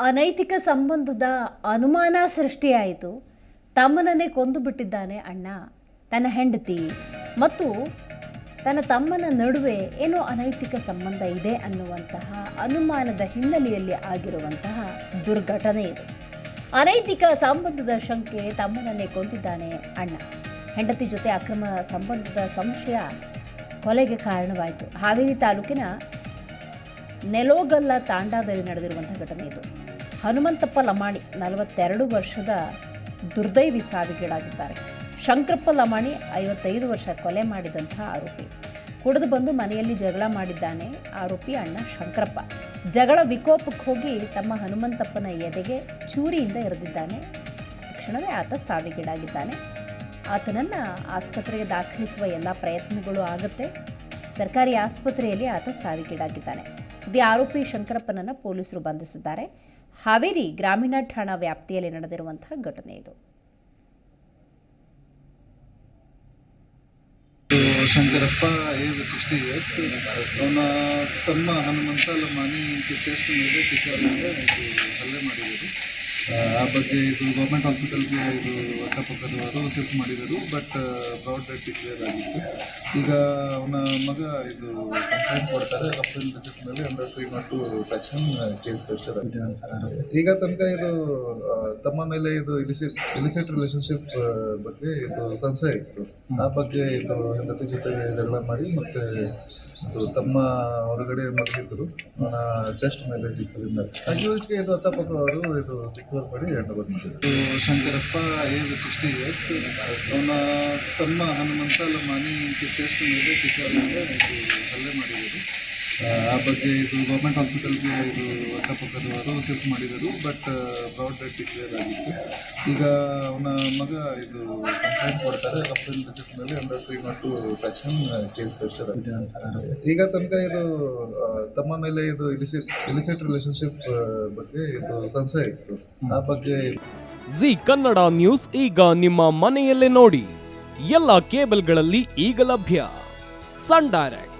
ಅನೈತಿಕ ಸಂಬಂಧದ ಅನುಮಾನ ಸೃಷ್ಟಿಯಾಯಿತು. ತಮ್ಮನನ್ನೇ ಕೊಂದು ಬಿಟ್ಟಿದ್ದಾನೆ ಅಣ್ಣ. ತನ್ನ ಹೆಂಡತಿ ಮತ್ತು ತನ್ನ ತಮ್ಮನ ನಡುವೆ ಏನೋ ಅನೈತಿಕ ಸಂಬಂಧ ಇದೆ ಅನ್ನುವಂತಹ ಅನುಮಾನದ ಹಿನ್ನೆಲೆಯಲ್ಲಿ ಆಗಿರುವಂತಹ ದುರ್ಘಟನೆ ಇದು. ಅನೈತಿಕ ಸಂಬಂಧದ ಶಂಕೆ ತಮ್ಮನನ್ನೇ ಕೊಂದಿದ್ದಾನೆ ಅಣ್ಣ. ಹೆಂಡತಿ ಜೊತೆ ಅಕ್ರಮ ಸಂಬಂಧದ ಸಂಶಯ ಕೊಲೆಗೆ ಕಾರಣವಾಯಿತು. ಹಾವೇರಿ ತಾಲೂಕಿನ ನೆಲೋಗಲ್ಲ ತಾಂಡಾದಲ್ಲಿ ನಡೆದಿರುವಂತಹ ಘಟನೆ ಇದು. ಹನುಮಂತಪ್ಪ ಲಮಾಣಿ ನಲವತ್ತೆರಡು ವರ್ಷದ ದುರ್ದೈವಿ ಸಾವಿಗೀಡಾಗಿದ್ದಾರೆ. ಶಂಕರಪ್ಪ ಲಮಾಣಿ ಐವತ್ತೈದು ವರ್ಷ ಕೊಲೆ ಮಾಡಿದಂತಹ ಆರೋಪಿ. ಕುಡಿದು ಬಂದು ಮನೆಯಲ್ಲಿ ಜಗಳ ಮಾಡಿದ್ದಾನೆ ಆರೋಪಿ ಅಣ್ಣ ಶಂಕರಪ್ಪ. ಜಗಳ ವಿಕೋಪಕ್ಕೆ ಹೋಗಿ ತಮ್ಮ ಹನುಮಂತಪ್ಪನ ಎದೆಗೆ ಚೂರಿಯಿಂದ ಇರಿದಿದ್ದಾನೆ ತಕ್ಷಣವೇ ಆತ ಸಾವಿಗೀಡಾಗಿದ್ದಾನೆ. ಆತನನ್ನು ಆಸ್ಪತ್ರೆಗೆ ದಾಖಲಿಸುವ ಎಲ್ಲ ಪ್ರಯತ್ನಗಳು ಆಗುತ್ತೆ. ಸರ್ಕಾರಿ ಆಸ್ಪತ್ರೆಯಲ್ಲಿ ಆತ ಸಾವಿಗೀಡಾಗಿದ್ದಾನೆ. ಸದ್ಯ ಆರೋಪಿ ಶಂಕರಪ್ಪನನ್ನು ಪೊಲೀಸರು ಬಂಧಿಸಿದ್ದಾರೆ. ಹಾವೇರಿ ಗ್ರಾಮೀಣ ಠಾಣಾ ವ್ಯಾಪ್ತಿಯಲ್ಲಿ ನಡೆದಿರುವಂತಹ ಘಟನೆ ಇದು. ಶಂಕರಪ್ಪ, ಏಜ್ ಸಿಕ್ಸ್ಟಿ ಇಯರ್ಸ್ ಅವನ ತಮ್ಮ ಹನುಮಂತ ಲಮಾನಿ ಚೆಸ್ಟ್ ಮೇಲೆ ಚಿಕ್ಕವರಿಂದ ಹಲ್ಲೆ ಮಾಡಿದರು ಆ ಬಗ್ಗೆ ಇದು ಗೌರ್ಮೆಂಟ್ ಹಾಸ್ಪಿಟಲ್ಗೆ ಇದು ಅಕ್ಕಪಕ್ಕದವರು ಶಿಫ್ಟ್ ಮಾಡಿದರು ಬಟ್ ಬ್ರಾಡ್ ಡೆಡ್ ಡಿಕ್ಲೇರ್ ಆಗಿತ್ತು. ಈಗ ಅವನ ಮಗ ಇದು ಕಂಪ್ಲೇಂಟ್ ಕೊಡ್ತಾರೆ ಕಂಪ್ಲೇಂಟ್ ಬೇಸಿಸ್ ಮೇಲೆ under three not two section case register ಈಗ ತನಕ ಇದು ತಮ್ಮ ಮೇಲೆ ಇದು ಇಲಿಸಿಟ್ ಇಲಿಸಿಟ್ ರಿಲೇಷನ್ಶಿಪ್ ಬಗ್ಗೆ ಇದು ಸಂಶಯ ಇತ್ತು. ಆ ಬಗ್ಗೆ ಇದು ಹೆಂಡತಿ ಜೊತೆ ಜಗಳ ಮಾಡಿ ಮತ್ತೆ ಇದು ತಮ್ಮ ಹೊರಗಡೆ ಮಲಗಿದ್ರು. ಅವನ ಚೆಸ್ಟ್ ಮೇಲೆ ಸಿಕ್ಕಿದ್ರಿಂದ. ಅಜ್ಜಿಗೆ ಇದು ಅಕ್ಕಪಕ್ಕದವರು ಇದು ಸಿಕ್ಯೂರ್ ಮಾಡಿ ಹೆಣ್ಣು ಬಂದಿದ್ದು ಶಂಕರಪ್ಪ ಏಜ್ ಸಿಕ್ಸ್ಟಿ ಇಯರ್ಸ್ ಅವನ ತಮ್ಮ ಹನುಮಂತ ಲಮಾನಿ ಚೆಸ್ಟ್ ಮೇಲೆ ಇದು ಹಲ್ಲೆ ಮಾಡಿದರು ಆ ಬಗ್ಗೆ ಇದು ಗೌರ್ಮೆಂಟ್ ಹಾಸ್ಪಿಟಲ್ಗೆ ಇದು ಅಕ್ಕಪಕ್ಕದವರು ಶಿಫ್ಟ್ ಮಾಡಿದರು ಬಟ್ ಬ್ರಾಡ್ ಡೆಡ್ ಡಿಕ್ಲೇರ್ ಆಗಿತ್ತು ಈಗ ಅವನ ಮಗ ಇದು ಕಂಪ್ಲೇಂಟ್ ಕೊಡ್ತಾರೆ ಕಂಪ್ಲೇಂಟ್ ಬೇಸಿಸ್ ಮೇಲೆ under three not two section case register ಈಗ ತನಕ ಇದು ತಮ್ಮ ಮೇಲೆ ಇದು ಇಲಿಸಿಟ್ ಇಲಿಸಿಟ್ ರಿಲೇಶನ್ಶಿಪ್ ಬಗ್ಗೆ ಇದು ಸಂಶಯ ಇತ್ತು. ಆ ಬಗ್ಗೆ ಜಿ ಕನ್ನಡ ನ್ಯೂಸ್ ಈಗ ನಿಮ್ಮ ಮನೆಯಲ್ಲೇ ನೋಡಿ. ಎಲ್ಲ ಕೇಬಲ್ಗಳಲ್ಲಿ ಈಗ ಲಭ್ಯ. Sun Direct.